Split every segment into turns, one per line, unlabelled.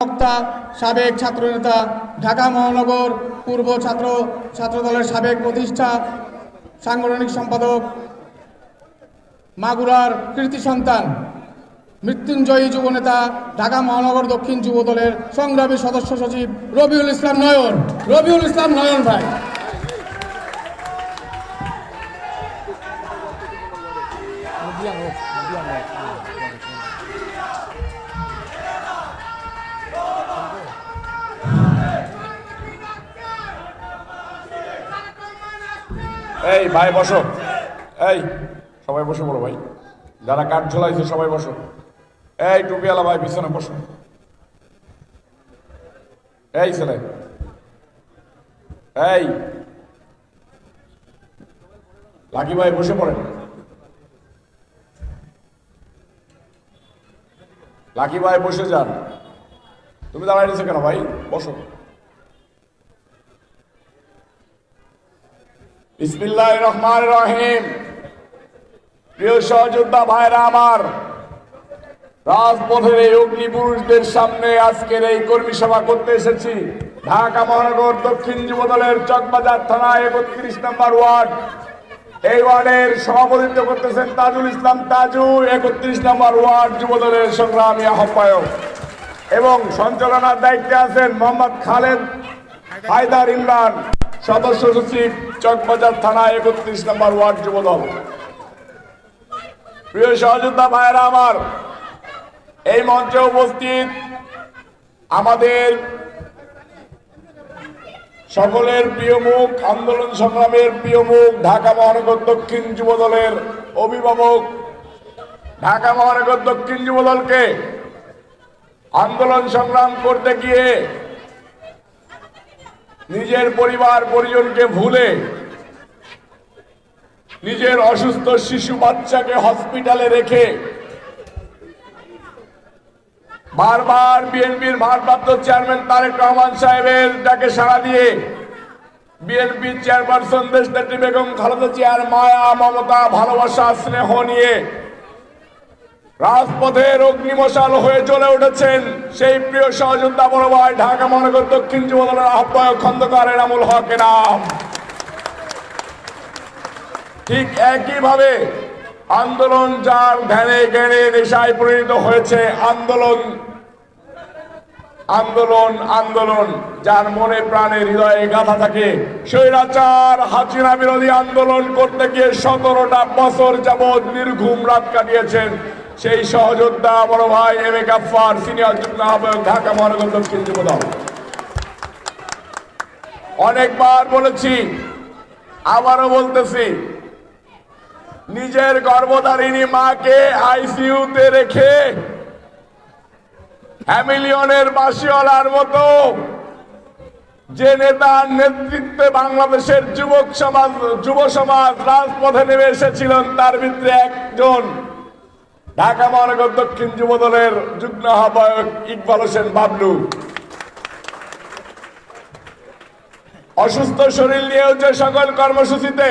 বক্তা, সাবেক ছাত্রনেতা, ঢাকা মহানগর পূর্ব ছাত্র, ছাত্রদলের সাবেক প্রতিষ্ঠা, সাংগঠনিক সম্পাদক, মাগুরার কৃতি সন্তান, মৃত্যুঞ্জয়ী যুবনেতা ঢাকা মহানগর দক্ষিণ যুব দলের সংগ্রামী সদস্য সচিব রবিউল ইসলাম নয়ন। রবিউল ইসলাম নয়ন ভাই।
এই, ভাই, বসো। এই, সবাই বসে পড়ো ভাই। যারা কাঠ ঝোলাইছে, সবাই বসো। এই, টুপিওয়ালা ভাই, পিছনে বসো। এই, ছেলে। এই। লাকি ভাই, বসে পড়েন। লাকি ভাই, বসে যান। তুমি দাঁড়াই নিছো কেন ভাই? বসো। বিসমিল্লাহ রহমান রহিম। প্রিয় সহযোদ্ধা ভাইরা আমার, রাজপথের এই অগ্নি পুরুষদের সামনে আজকের এই কর্মী সভা করতে এসেছি। ঢাকা মহানগর দক্ষিণ যুব দলের চকবাজার থানা একত্রিশ নম্বর ওয়ার্ড। এই ওয়ার্ডের সভাপতিত্ব করতেছেন তাজুল ইসলাম তাজু, একত্রিশ নম্বর ওয়ার্ড যুব দলের সংগ্রামী আহ্বায়ক। এবং সঞ্চালনার দায়িত্বে আছেন মোহাম্মদ খালেদ হায়দার ইমরান, সদস্য সচিব চকবাজার থানা একত্রিশ নম্বর ওয়ার্ড যুবদল। প্রিয় সহযোদ্ধা ভাইয়েরা আমার, এই মঞ্চে উপস্থিত আমাদের সকলের প্রিয় মুখ, আন্দোলন সংগ্রামের প্রিয় মুখ, ঢাকা মহানগর দক্ষিণ যুবদলের অভিভাবক, ঢাকা মহানগর দক্ষিণ যুবদলকে আন্দোলন সংগ্রাম করতে গিয়ে নিজের পরিবার পরিজনকে ভুলে নিজের অসুস্থ শিশু বাচ্চাকে হসপিটালে রেখে বারবার বিএনপির ভারপ্রাপ্ত চেয়ারম্যান তারেক রহমান সাহেবের ডাকে সাড়া দিয়ে বিএনপি চেয়ারপারসন দেশনেত্রী বেগম খালেদা জিয়ার মায়া, মমতা, ভালোবাসা, স্নেহ নিয়ে রাজপথের অগ্নিমশাল হয়ে চলে উঠেছেন সেই প্রিয় সহযোদ্ধা বড় ভাই ঢাকা মহানগর দক্ষিণ যুব দলের আহ্বায়ক খন্দকার এনামুল হক এনাম। ঠিক একইভাবে আন্দোলন যার ধ্যানে জ্ঞানে নেশায় পরিণত হয়েছে আন্দোলন আন্দোলন আন্দোলন, যার মনে প্রাণে হৃদয়ে গাথা থাকে। স্বৈরাচার, হাসিনা বিরোধী আন্দোলন করতে গিয়ে সতেরোটা বছর যাবৎ নির্ঘুম রাত কাটিয়েছেন। সেই সহযোদ্ধা বড় ভাই এম এ গাফার সিনিয়র যুগ্ম আহ্বায়ক, ঢাকা মহানগর দক্ষিণ যুবদল অনেকবার বলেছি, আবারও বলতেছি, নিজের গর্ভধারিণী মাকে আইসিইউতে রেখে হ্যামিলিয়নের বাসিওয়ালার মতো যে নেতার নেতৃত্বে বাংলাদেশের যুবক সমাজ, যুব সমাজ রাজপথে নেমে এসেছিলেন, তার ভিতরে একজন ঢাকা মহানগর দক্ষিণ যুব দলের যুগ্ম আহ্বায়ক ইকবাল হোসেন বাবলু। অসুস্থ শরীর নিয়েও যে সকল কর্মসূচিতে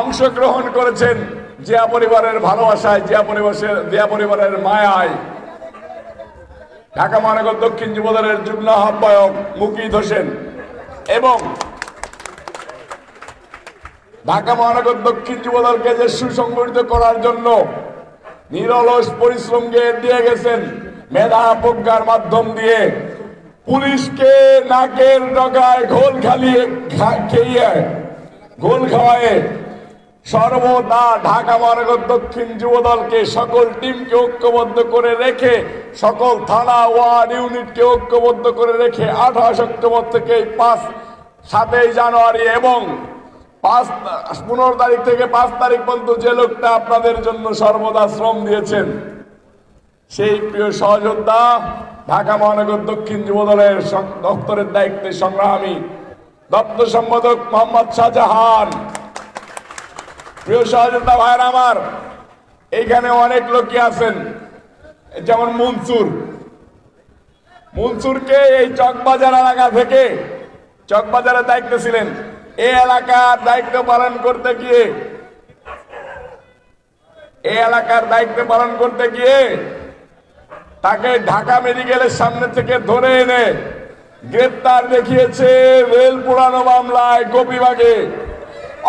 অংশগ্রহণ করেছেন জিয়া পরিবারের ভালোবাসায়, জিয়া পরিবারের জিয়া পরিবারের মায়ায়, ঢাকা মহানগর দক্ষিণ যুবদলের যুগ্ম আহ্বায়ক মুকিদ হোসেন এবং ঢাকা মহানগর দক্ষিণ যুবদলকে যে সুসংগঠিত করার জন্য নিরলস পরিশ্রমকে দিয়ে গেছেন মেধা প্রজ্ঞার মাধ্যম দিয়ে। পুলিশকে নাকের ডগায় ঘোল খালিয়ে খেয়ে, ঘোল খাওয়ায় সর্বদা ঢাকা মহানগর দক্ষিণ যুবদলকে সকল টিমকে ঐক্যবদ্ধ করে রেখে, সকল থানা, ওয়ার্ড ইউনিটকে ঐক্যবদ্ধ করে রেখে আঠাশ অক্টোবর থেকে পাঁচ, সাতই জানুয়ারি এবং পাঁচ পনেরো তারিখ থেকে পাঁচ তারিখ পর্যন্ত যে লোকটা আপনাদের জন্য সর্বদা শ্রম দিয়েছেন, সেই প্রিয় সহযোদ্ধা ঢাকা মহানগর দক্ষিণ যুবদলের দপ্তরের দায়িত্বে সংগ্রামী দপ্তর সম্পাদক মোহাম্মদ শাহজাহান। প্রিয় সহযোদ্ধা ভাইয়ের আমার, এইখানে অনেক লোকই আছেন, যেমন মনসুর। মনসুরকে এই চকবাজার এলাকা থেকে চকবাজারের দায়িত্ব ছিলেন। এলাকার দায়িত্ব পালন করতে গিয়ে এই এলাকার দায়িত্ব পালন করতে গিয়ে তাকে ঢাকা মেডিকেলের সামনে থেকে ধরে এনে গ্রেপ্তার দেখিয়েছে রেল পুরানো মামলায় গোপীবাগে।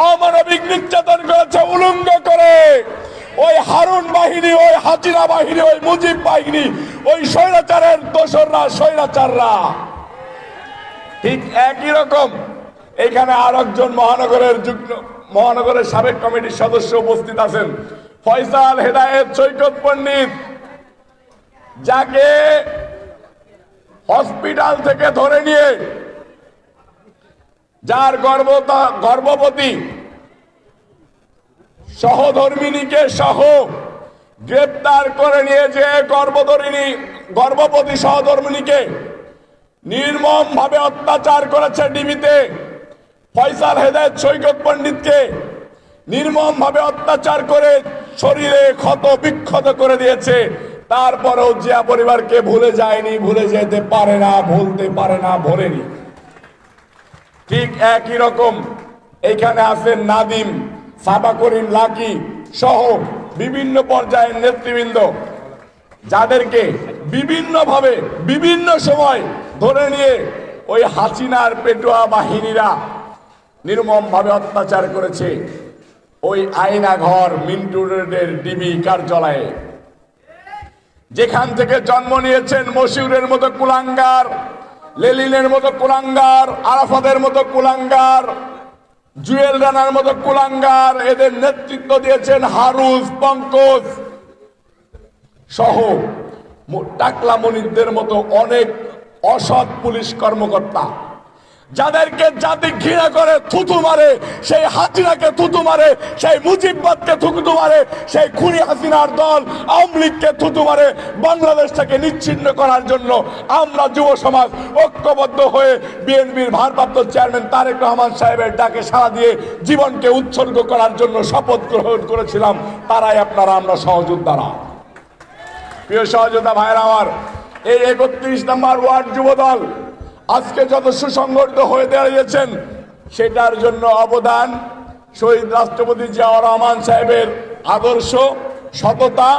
অমানবিক নির্যাতন করেছে, উলঙ্গ করে। ওই হারুন বাহিনী, ওই হাজিরা বাহিনী, ওই মুজিব বাহিনী, ওই স্বৈরাচারের দোসররা, স্বৈরাচাররা। ঠিক একই রকম এখানে আর একজন মহানগরের যুগ্ম, মহানগরের সাবেক কমিটির সদস্য উপস্থিত আছেন। ফয়সাল হেদায়েত সৈকত পণ্ডিত, যাকে হসপিটাল থেকে ধরে নিয়ে যার গর্ভতা গর্ভবতী সহধর্মিনীকে সহ গ্রেপ্তার করে নিয়ে যে গর্ভধরিণী, গর্ভবতী সহধর্মিনীকে নির্মম ভাবে অত্যাচার করেছে ডিবিতে ফয়সাল হেদায়ত সৈকত পণ্ডিতকে নির্মম ভাবে অত্যাচার করে শরীরে ক্ষত বিক্ষত করে দিয়েছে। তারপরেও জিয়া পরিবারকে ভুলে যায়নি, ভুলে যেতে পারে না, ভুলতে পারে না ভোলেনি ঠিক একই রকম এখানে আছেন নাদিম সাবা করিম লাকি সহ বিভিন্ন পর্যায়ের নেতৃবৃন্দ, যাদেরকে বিভিন্নভাবে, বিভিন্ন সময় ধরে নিয়ে ওই হাসিনার পেটুয়া বাহিনীরা নির্মমভাবে অত্যাচার করেছে। ওই আয়না ঘর মিন্টু রোডের ডিবি কার্যালয়ে। যেখান থেকে জন্ম নিয়েছেন মশিউরের মতো কুলাঙ্গার, লেলিনের মতো কুলাঙ্গার আরাফাদের মতো কুলাঙ্গার, জুয়েল রানার মতো কুলাঙ্গার, এদের নেতৃত্ব দিয়েছেন হারুস পঙ্কজ সহ টাকলা মনিরদের মতো অনেক অসৎ পুলিশ কর্মকর্তা। যাদেরকে জাতি ঘৃণা করে, থুতু মারে, সেই হাসিনাকে থুতু মারে, সেই মুজিববাদকে থুতু মারে, সেই খুনি হাসিনার দল আওয়ামী লীগকে থুতু মারে, বাংলাদেশটাকে নিচ্ছিন্ন করার জন্য আমরা যুব সমাজ ঐক্যবদ্ধ হয়ে বিএনপির ভারপ্রাপ্ত চেয়ারম্যান তারেক রহমান সাহেবের ডাকে সাড়া দিয়ে জীবনকে উৎসর্গ করার জন্য শপথ গ্রহণ করেছিলাম। তারাই আপনারা, আমরা সহযোদ্ধারা। প্রিয় সহযোদ্ধা ভাইয়ের আমার, এই একত্রিশ নম্বর ওয়ার্ড যুব দল আজকে যত সুসংগঠিত হয়ে দাঁড়িয়েছেন, সেটার জন্য অবদান শহীদ রাষ্ট্রপতি জিয়াউর রহমান সাহেবের আদর্শ, সততা,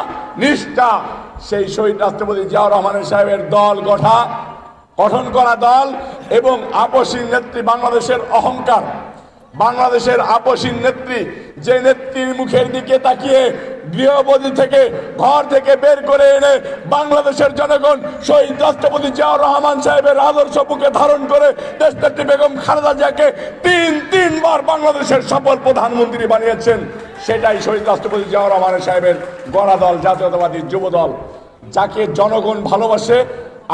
নিষ্ঠা, সেই শহীদ রাষ্ট্রপতি জিয়াউর রহমান সাহেবের দল গঠা, গঠন করা দল এবং আপসী নেত্রী বাংলাদেশের অহংকার, বাংলাদেশের আপসীন নেত্রী যে নেত্রীর মুখের দিকে তাকিয়ে গৃহবধূ থেকে ঘর থেকে বের করে এনে বাংলাদেশের জনগণ, শহীদ রাষ্ট্রপতি জিয়াউর রহমান সাহেবের আদর্শ বুকে ধারণ করে দেশনেত্রী বেগম খালেদা জিয়াকে তিন, তিনবার বাংলাদেশের সফল প্রধানমন্ত্রী বানিয়েছেন। সেটাই শহীদ রাষ্ট্রপতি জিয়াউর রহমান সাহেবের গণা দল জাতীয়তাবাদী যুব দল যাকে জনগণ ভালোবাসে,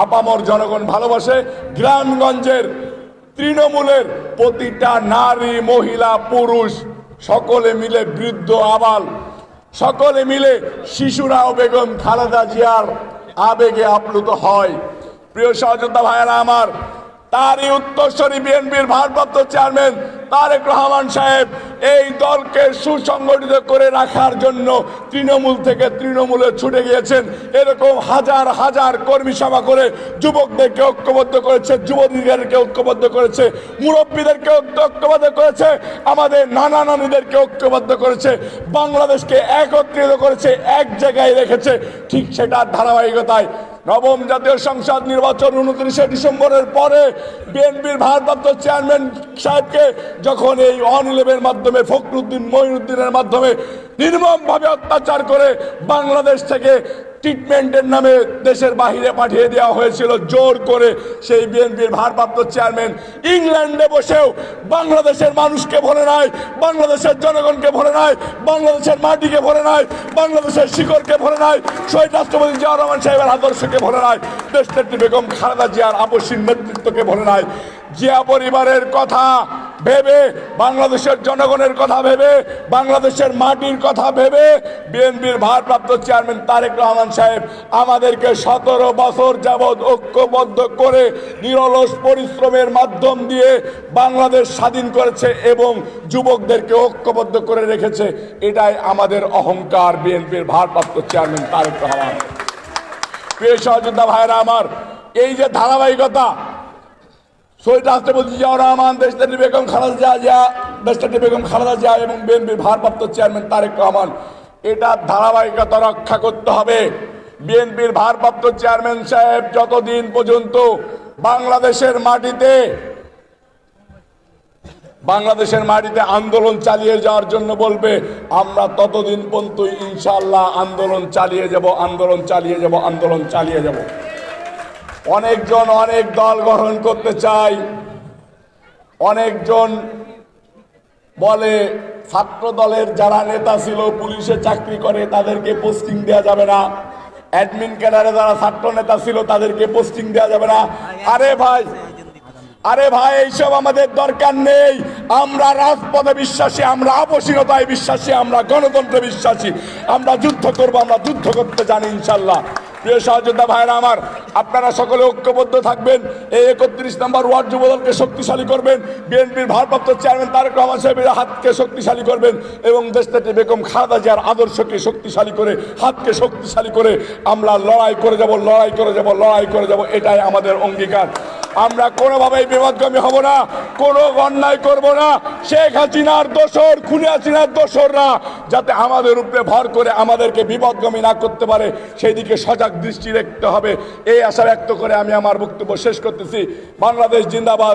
আপামর জনগণ ভালোবাসে, গ্রামগঞ্জের তৃণমূলের প্রতিটা নারী, মহিলা, পুরুষ সকলে মিলে বৃদ্ধ আবাল, সকলে মিলে শিশুরাও বেগম খালেদা জিয়ার আবেগে আপ্লুত হয়। প্রিয় সহযোদ্ধা ভাইয়েরা আমার, তারই উত্তরস্বরী বিএনপির ভারপ্রাপ্ত চেয়ারম্যান তারেক রহমান সাহেব এই দলকে সুসংগঠিত করে রাখার জন্য তৃণমূল থেকে তৃণমূলে ছুটে গিয়েছেন। এরকম হাজার হাজার কর্মী সভা করে যুবকদেরকে ঐক্যবদ্ধ করেছে যুবলীগেরকে ঐক্যবদ্ধ করেছে, মুরব্বীদেরকে ঐক্যবদ্ধ করেছে, আমাদের নানা নানীদেরকে ঐক্যবদ্ধ করেছে, বাংলাদেশকে একত্রিত করেছে, এক জায়গায় রেখেছে, ঠিক সেটার ধারাবাহিকতায়। নবম জাতীয় সংসদ নির্বাচন উনত্রিশে ডিসেম্বরের পরে বিএনপির ভারপ্রাপ্ত চেয়ারম্যান সাহেবকে যখন এই অন ইলেভের মাধ্যমে, ফখরুদ্দিন মহিনুদ্দিনের মাধ্যমে নির্মমভাবে অত্যাচার করে বাংলাদেশ থেকে ট্রিটমেন্টের নামে দেশের বাহিরে পাঠিয়ে দেওয়া হয়েছিল, জোর করে সেই বিএনপির ভারপ্রাপ্ত চেয়ারম্যান ইংল্যান্ডে বসেও বাংলাদেশের মানুষকে ভরে নাই, বাংলাদেশের জনগণকে ভরে নাই, বাংলাদেশের মাটিকে ভরে নাই, বাংলাদেশের শিকড়কে ভরে নাই, শহীদ রাষ্ট্রপতি জিয়াউর রহমান সাহেবের আদর্শকে ভরে নাই দেশ নেত্রী বেগম খালেদা জিয়ার আপসীন নেতৃত্বকে ভরে নাই। জিয়া পরিবারের কথা ভেবে বাংলাদেশের জনগণের কথা ভেবে, বাংলাদেশের মাটির কথা ভেবে বিএনপির ভারপ্রাপ্ত চেয়ারম্যান তারেক রহমান সাহেব আমাদেরকে সতেরো বছর যাবৎ ঐক্যবদ্ধ করে নিরলস পরিশ্রমের মাধ্যম দিয়ে বাংলাদেশ স্বাধীন করেছে এবং যুবকদেরকে ঐক্যবদ্ধ করে রেখেছে, এটাই আমাদের অহংকার বিএনপির ভারপ্রাপ্ত চেয়ারম্যান তারেক রহমান। প্রিয় সহযোদ্ধা ভাইরা আমার, এই যে ধারাবাহিকতা শহীদ রাষ্ট্রপতি জিয়াউর রহমান দেশনেত্রী বেগম খালেদা জিয়া জিয়া দেশনেত্রী বেগম খালেদা জিয়া এবং বিএনপির ভারপ্রাপ্ত চেয়ারম্যান তারেক রহমান। এটা ধারাবাহিকতা রক্ষা করতে হবে। বিএনপির ভারপ্রাপ্ত চেয়ারম্যান সাহেব যতদিন পর্যন্ত বাংলাদেশের মাটিতে বাংলাদেশের মাটিতে আন্দোলন চালিয়ে যাওয়ার জন্য বলবে, আমরা ততদিন পর্যন্ত ইনশাল্লাহ আন্দোলন চালিয়ে যাব, আন্দোলন চালিয়ে যাব, আন্দোলন চালিয়ে যাব। অনেকজন অনেক দল গঠন করতে চায় অনেকজন বলে ছাত্র দলের যারা নেতা ছিল, পুলিশে চাকরি করে, তাদেরকে পোস্টিং দেওয়া যাবে না। অ্যাডমিন ক্যাডারে যারা ছাত্র নেতা ছিল, তাদেরকে পোস্টিং দেওয়া যাবে না। আরে ভাই আরে ভাই, এইসব আমাদের দরকার নেই। আমরা রাজপথে বিশ্বাসী, আমরা আপসীনতায় বিশ্বাসী, আমরা গণতন্ত্রে বিশ্বাসী। আমরা যুদ্ধ করব, আমরা যুদ্ধ করতে জানি ইনশাল্লাহ। প্রিয় সহযোদ্ধা ভাইরা আমার, আপনারা সকলে ঐক্যবদ্ধ থাকবেন, এই একত্রিশ নম্বর ওয়ার্ড যুবদলকে শক্তিশালী করবেন, বিএনপির ভারপ্রাপ্ত চেয়ারম্যান তারেক রহমান সাহেবের হাতকে শক্তিশালী করবেন এবং দেশটাকে বেগম খালেদা জিয়ার আদর্শকে শক্তিশালী করে, হাতকে শক্তিশালী করে আমরা লড়াই করে যাব, লড়াই করে যাব, লড়াই করে যাব, এটাই আমাদের অঙ্গীকার। আমরা কোনোভাবেই বিপদগামী হব না, কোনো অন্যায় করব না। শেখ হাসিনার দোসর, খুনি হাসিনার দোসররা যাতে আমাদের উপরে ভর করে আমাদেরকে বিপদগামী না করতে পারে সেই দিকে সজাগ দৃষ্টি রাখতে হবে। এই আশা ব্যক্ত করে আমি আমার বক্তব্য শেষ করতেছি। বাংলাদেশ জিন্দাবাদ।